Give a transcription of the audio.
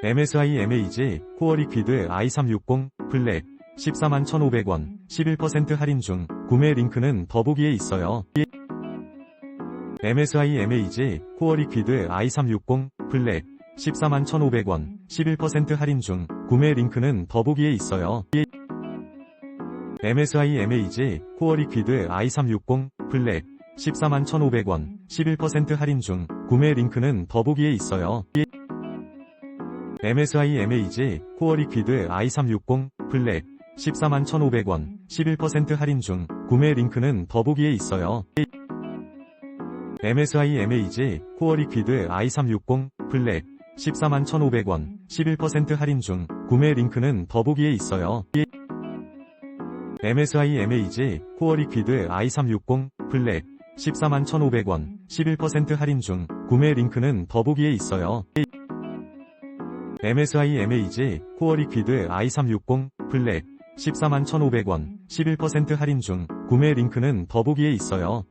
MSI MAG 코어 리퀴드 i360 블랙 14만 1,500원 11% 할인 중 구매 링크는 더보기에 있어요. MSI MAG 코어 리퀴드 i360 블랙 14만 1,500원 11% 할인 중 구매 링크는 더보기에 있어요. MSI MAG 코어 리퀴드 i360 블랙 14만 1,500원 11% 할인 중 구매 링크는 더보기에 있어요. MSI MAG 코어 리퀴드 i360 블랙 14만 1,500원 11% 할인 중 구매 링크는 더보기에 있어요. MSI MAG 코어 리퀴드 i360 블랙 14만 1,500원 11% 할인 중 구매 링크는 더보기에 있어요. MSI MAG 코어 리퀴드 i360 블랙 14만 1,500원 11% 할인 중 구매 링크는 더보기에 있어요. MSI MAG 코어 리퀴드 i360 블랙 14만 1,500원 11% 할인 중 구매 링크는 더보기에 있어요.